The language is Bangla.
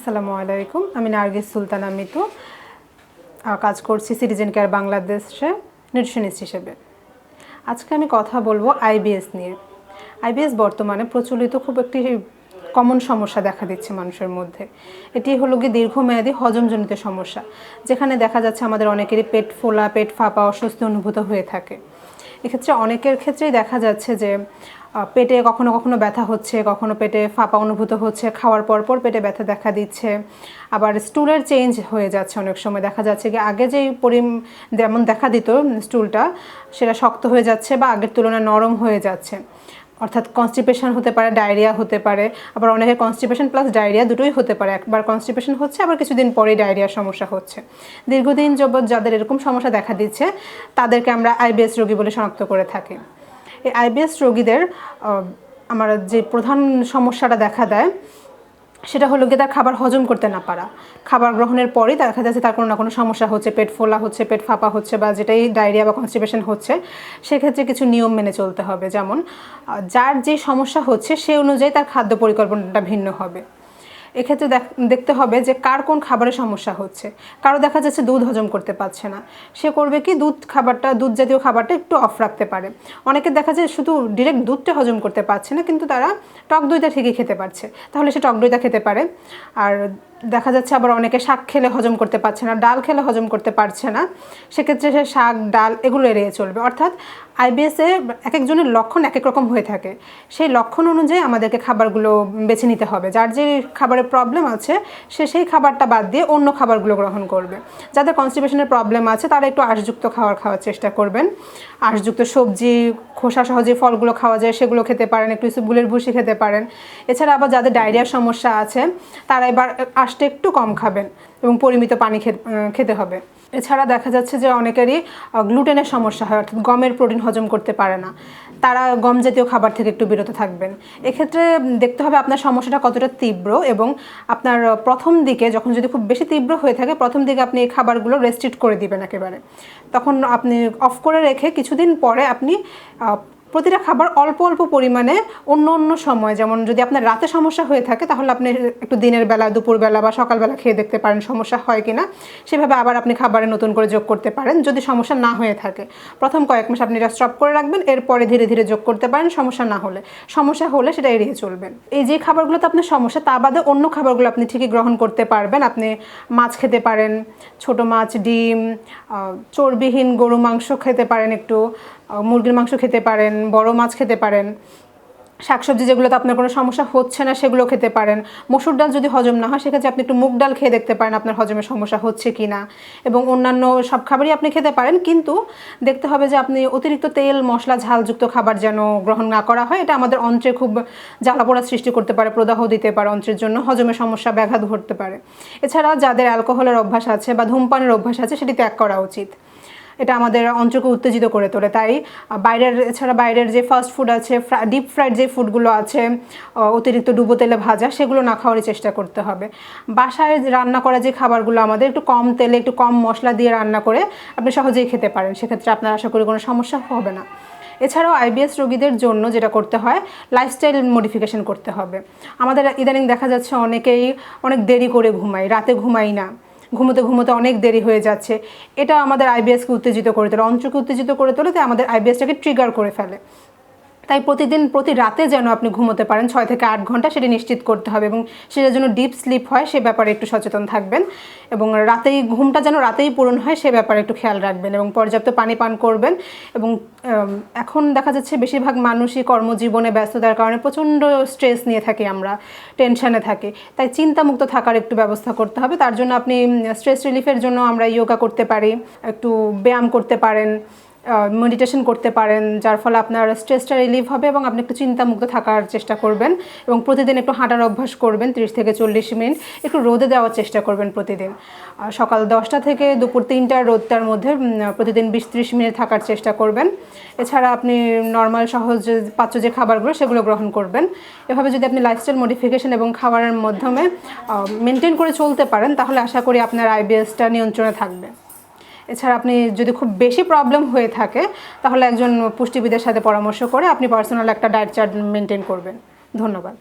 আসসালামু আলাইকুম। আমি নার্গিস সুলতানা মিতু। কাজ করছি সিটিজেন কেয়ার বাংলাদেশে নিউট্রিশনিস্ট হিসেবে। আজকে আমি কথা বলব আইবিএস নিয়ে। আইবিএস বর্তমানে প্রচলিত খুব একটি কমন সমস্যা দেখা দিচ্ছে মানুষের মধ্যে। এটি হলো কি দীর্ঘমেয়াদী হজমজনিত সমস্যা, যেখানে দেখা যাচ্ছে আমাদের অনেকেরই পেট ফোলা, পেট ফাঁপা, অস্বস্তি অনুভূত হয়ে থাকে। এক্ষেত্রে অনেকের ক্ষেত্রেই দেখা যাচ্ছে যে পেটে কখনো কখনো ব্যথা হচ্ছে, কখনো পেটে ফাঁপা অনুভূত হচ্ছে, খাওয়ার পর পর পেটে ব্যথা দেখা দিচ্ছে। আবার স্টুলের চেঞ্জ হয়ে যাচ্ছে অনেক সময়। দেখা যাচ্ছে কি আগে যেই পরিম, যেমন দেখা দিত স্টুলটা, সেটা শক্ত হয়ে যাচ্ছে বা আগের তুলনায় নরম হয়ে যাচ্ছে। অর্থাৎ কনস্টিপেশন হতে পারে ডায়রিয়া হতে পারে, আবার অনেকের কনস্টিপেশন প্লাস ডায়রিয়া দুটোই হতে পারে। একবার কনস্টিপেশন হচ্ছে, আবার কিছুদিন পরেই ডায়রিয়ার সমস্যা হচ্ছে। দীর্ঘদিন যাবৎ যাদের এরকম সমস্যা দেখা দিচ্ছে, তাদেরকে আমরা আইবিএস রোগী বলে শনাক্ত করে থাকি। এই আইবিএস রোগীদের আমার যে প্রধান সমস্যাটা দেখা দেয় সেটা হলো গিয়ে তার খাবার হজম করতে না পারা। খাবার গ্রহণের পরেই দেখা যাচ্ছে, তার কোনো না কোনো সমস্যা হচ্ছে, পেট ফোলা হচ্ছে, পেট ফাঁপা হচ্ছে বা যেটাই ডায়রিয়া বা কনস্টিপেশন হচ্ছে, সেক্ষেত্রে কিছু নিয়ম মেনে চলতে হবে। যেমন যার যে সমস্যা হচ্ছে, সে অনুযায়ী তার খাদ্য পরিকল্পনাটা ভিন্ন হবে। এক্ষেত্রে দেখ- দেখতে হবে যে কার কোন খাবারের সমস্যা হচ্ছে। কারও দেখা যাচ্ছে দুধ হজম করতে পারছে না। সে করবে কি দুধ খাবারটা, দুধ জাতীয় খাবারটা একটু অফ রাখতে পারে। অনেকে দেখা যায় শুধু ডিরেক্ট দুধটা হজম করতে পারছে না, কিন্তু তারা টক দইটা ঠিকই খেতে পারছে। তাহলে সে টক দইটা খেতে পারে। আর দেখা যাচ্ছে আবার অনেকে শাক খেলে হজম করতে পারছে না, ডাল খেলে হজম করতে পারছে না। সেক্ষেত্রে সে শাক, ডাল এগুলো এড়িয়ে চলবে। অর্থাৎ আইবিএসে এক একজনের লক্ষণ এক এক রকম হয়ে থাকে। সেই লক্ষণ অনুযায়ী আমাদেরকে খাবারগুলো বেছে নিতে হবে। যার যে খাবারের প্রবলেম আছে, সে সেই খাবারটা বাদ দিয়ে অন্য খাবারগুলো গ্রহণ করবে। যাদের কনস্টিপেশনের প্রবলেম আছে, তারা একটু আঁশযুক্ত খাবার খাওয়ার চেষ্টা করবেন। আঁশযুক্ত সবজি, খোসা সহ যে ফলগুলো খাওয়া যায়, সেগুলো খেতে পারেন, একটু ইসবগুলের ভুসি খেতে পারেন। এছাড়া আবার যাদের ডায়রিয়ার সমস্যা আছে, তারা এবার আঁশটা একটু কম খাবেন এবং পরিমিত পানি খেতে হবে। এছাড়া দেখা যাচ্ছে যে অনেকেরই গ্লুটেনের সমস্যা হয়, অর্থাৎ গমের প্রোটিন হজম করতে পারে না। তারা গম জাতীয় খাবার থেকে একটু বিরত থাকবেন। এক্ষেত্রে দেখতে হবে আপনার সমস্যাটা কতটা তীব্র এবং আপনার প্রথম দিকে যখন যদি খুব বেশি তীব্র হয়ে থাকে, প্রথম দিকে আপনি এই খাবারগুলো রেস্ট্রিক্ট করে দিবেন একেবারে। তখন আপনি অফ করে রেখে কিছুদিন পরে আপনি প্রতিটা খাবার অল্প অল্প পরিমাণে অন্য অন্য সময়, যেমন যদি আপনার রাতে সমস্যা হয়ে থাকে, তাহলে আপনি একটু দিনের বেলা, দুপুরবেলা বা সকালবেলা খেয়ে দেখতে পারেন সমস্যা হয় কি না সেভাবে আবার আপনি খাবারে নতুন করে যোগ করতে পারেন, যদি সমস্যা না হয়ে থাকে। প্রথম কয়েক মাস আপনি এটা স্টপ করে রাখবেন, এরপরে ধীরে ধীরে যোগ করতে পারেন, সমস্যা না হলে। সমস্যা হলে সেটা এড়িয়ে চলবেন। এই যে খাবারগুলোতে আপনার সমস্যা, তা বাদে অন্য খাবারগুলো আপনি ঠিকই গ্রহণ করতে পারবেন। আপনি মাছ খেতে পারেন, ছোট মাছ, ডিম চর্বিহীন গরু মাংস খেতে পারেন একটু। মুরগির মাংস খেতে পারেন, বড় মাছ খেতে পারেন, শাকসবজি যেগুলোতে আপনার কোনো সমস্যা হচ্ছে না, সেগুলো খেতে পারেন। মসুর ডাল যদি হজম না হয়, সেক্ষেত্রে আপনি একটু মুগ ডাল খেয়ে দেখতে পারেন আপনার হজমের সমস্যা হচ্ছে কি না এবং অন্যান্য সব খাবারই আপনি খেতে পারেন, কিন্তু দেখতে হবে যে আপনি অতিরিক্ত তেল, মশলা, ঝালযুক্ত খাবার যেন গ্রহণ না করা হয়। এটা আমাদের অন্ত্রে খুব জ্বালাপোড়া সৃষ্টি করতে পারে, প্রদাহ দিতে পারে অন্ত্রের জন্য, হজমের সমস্যা, ব্যাঘাত ঘটতে পারে। এছাড়া যাদের অ্যালকোহলের অভ্যাস আছে বা ধূমপানের অভ্যাস আছে, সেটি ত্যাগ করা উচিত। এটা আমাদের অঞ্চলকে উত্তেজিত করে তোলে। তাই বাইরের, এছাড়া বাইরের যে ফাস্ট ফুড আছে ডিপ ফ্রাইড যে ফুডগুলো আছে অতিরিক্ত ডুবো তেলে ভাজা, সেগুলো না খাওয়ারই চেষ্টা করতে হবে। বাসায় রান্না করা যে খাবারগুলো আমাদের, একটু কম তেলে, একটু কম মশলা দিয়ে রান্না করে আপনি সহজেই খেতে পারেন। সেক্ষেত্রে আপনার আশা করি কোনো সমস্যা হবে না। এছাড়াও আইবিএস রোগীদের জন্য যেটা করতে হয় লাইফস্টাইল মডিফিকেশন করতে হবে। আমাদের ইদানিং দেখা যাচ্ছে অনেকেই অনেক দেরি করে ঘুমাই রাতে ঘুমাই না। ঘুমোতে ঘুমোতে অনেক দেরি হয়ে যাচ্ছে। এটা আমাদের আইবিএসকে উত্তেজিত করে তোলে। অঞ্চলকে উত্তেজিত করে তোলে, তাই আমাদের আইবিএসটাকে ট্রিগার করে ফেলে। তাই প্রতিদিন, প্রতি রাতে যেন আপনি ঘুমোতে পারেন, ছয় থেকে আট ঘণ্টা সেটি নিশ্চিত করতে হবে এবং সেটা যেন ডিপ স্লিপ হয় সে ব্যাপারে একটু সচেতন থাকবেন এবং রাতেই, ঘুমটা যেন রাতেই পূরণ হয় সে ব্যাপারে একটু খেয়াল রাখবেন এবং পর্যাপ্ত পানি পান করবেন এবং এখন দেখা যাচ্ছে বেশিরভাগ মানুষই কর্মজীবনে ব্যস্ততার কারণে প্রচণ্ড স্ট্রেস নিয়ে থাকি আমরা টেনশনে থাকি। তাই চিন্তামুক্ত থাকার একটু ব্যবস্থা করতে হবে। তার জন্য আপনি স্ট্রেস রিলিফের জন্য আমরা যোগা করতে পারি, একটু ব্যায়াম করতে পারেন। মেডিটেশন করতে পারেন, যার ফলে আপনার স্ট্রেসটা রিলিভ হবে এবং আপনি একটু চিন্তামুক্ত থাকার চেষ্টা করবেন এবং প্রতিদিন একটু হাঁটার অভ্যাস করবেন, তিরিশ থেকে চল্লিশ মিনিট একটু রোদে দেওয়ার চেষ্টা করবেন প্রতিদিন। সকাল দশটা থেকে দুপুর তিনটার রোদটার মধ্যে প্রতিদিন বিশ ত্রিশ মিনিট থাকার চেষ্টা করবেন। এছাড়া আপনি নর্মাল সহজ পাচ্য যে খাবারগুলো সেগুলো গ্রহণ করবেন। এভাবে যদি আপনি লাইফস্টাইল মডিফিকেশন এবং খাবারের মাধ্যমে মেনটেন করে চলতে পারেন, তাহলে আশা করি আপনার আইবিএসটা নিয়ন্ত্রণে থাকবে। এছাড়া আপনি যদি খুব বেশি প্রবলেম হয়ে থাকে, তাহলে একজন পুষ্টিবিদের সাথে পরামর্শ করে আপনি পার্সোনাল একটা ডায়েট চার্ট মেনটেন করবেন। ধন্যবাদ।